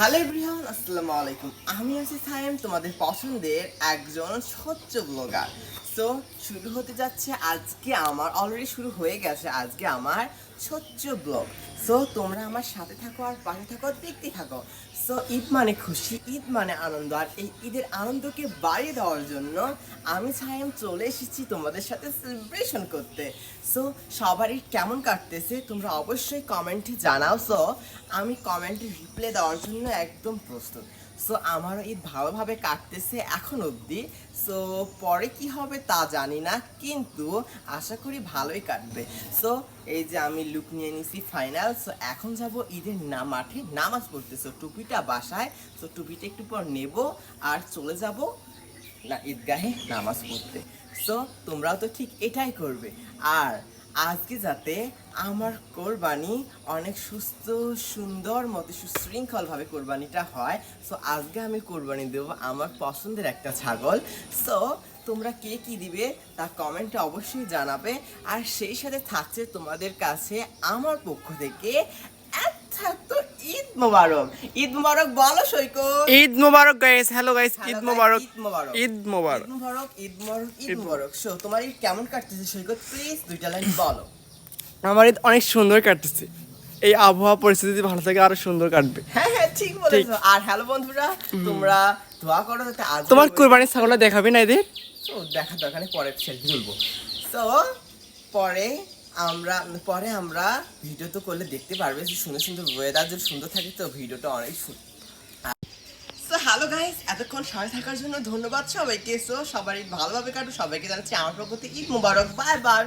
Hello everyone, আসসালামু আলাইকুম। আমি আছি সাইম তোমাদের পছন্দের একজন স্বচ্ছ ব্লগার। সো শুরু হতে যাচ্ছে আজকে আমার অলরেডি শুরু হয়ে গেছে আজকে আমার স্বচ্ছ ব্লগ। সো তোমরা আমার সাথে থাকো আর পাশে থাকো দেখতে থাকো। সো ঈদ মানে খুশি, ঈদ মানে আনন্দ। আর এই ঈদের আনন্দকে বাড়িয়ে দেওয়ার জন্য আমি সাইম চলে এসেছি তোমাদের সাথে সেলিব্রেশন করতে। সো সবারই কেমন কাটতেছে তোমরা অবশ্যই কমেন্টে জানাও। সো আমি কমেন্টে রিপ্লাই দেওয়ার জন্য একদম প্রস্তুত। সো আমারও ঈদ ভালোভাবে কাটতেছে এখন অবধি। সো পরে কি হবে তা জানি না, কিন্তু আশা করি ভালোই কাটবে। সো এই যে আমি লুক নিয়ে নিছি ফাইনাল সো এখন যাব ঈদের না মাঠে নামাজ পড়তে সো টুপিটা বাসায়। সো টুপিটা একটু পর নেব আর চলে যাব না ঈদগাহে নামাজ পড়তে। সো তোমরাও তো ঠিক এটাই করবে। আর আজকে যাতে আমার কোরবানি অনেক সুস্থ, সুন্দর মতো সুশৃঙ্খলভাবে কোরবানিটা হয়। সো আজকে আমি কোরবানি দেবো আমার পছন্দের একটা ছাগল। সো তোমরা কে কি দিবে তা কমেন্টে অবশ্যই জানাবে। আর সেই সাথে থাকছে তোমাদের কাছে আমার পক্ষ থেকে মোবারক। ঈদ মোবারক বলো সৈকত। ঈদ মোবারক গাইস হ্যালো গাইস ঈদ মোবারক। ঈদ মোবারক। ঈদ মোবারক। ঈদ মোবারক ঈদ মোবারক ঈদ মোবারক। শো তোমার ঈদ কেমন কাটতেছে সৈকত? প্লিজ দুইটা লাইন বলো। আমার ঈদ অনেক সুন্দর কাটতেছে। এই আবহাওয়া পরিস্থিতি ভালো থাকে আরও সুন্দর কাটবে। হ্যাঁ হ্যাঁ ঠিক বলেছ। আর হ্যালো বন্ধুরা তোমরা দোয়া করো যাতে আজ তোমার কুরবানির ছাগলটা দেখাবি না এদের? দেখা দরকার পরে সেলফি তুলবো। তো পরে আমরা, পরে আমরা ভিডিও তো করলে দেখতে পারবে যে সুন্দর সুন্দর ওয়েদার যদি সুন্দর থাকে তো ভিডিওটা অনেক সুন্দর হ্যালো গাইস এতক্ষণ সবাই থাকার জন্য ধন্যবাদ সবাইকে। সো সবারই ভালোভাবে কাটো সবাইকে জানাচ্ছি আমার থেকে ঈদ মুবারক। Bye bye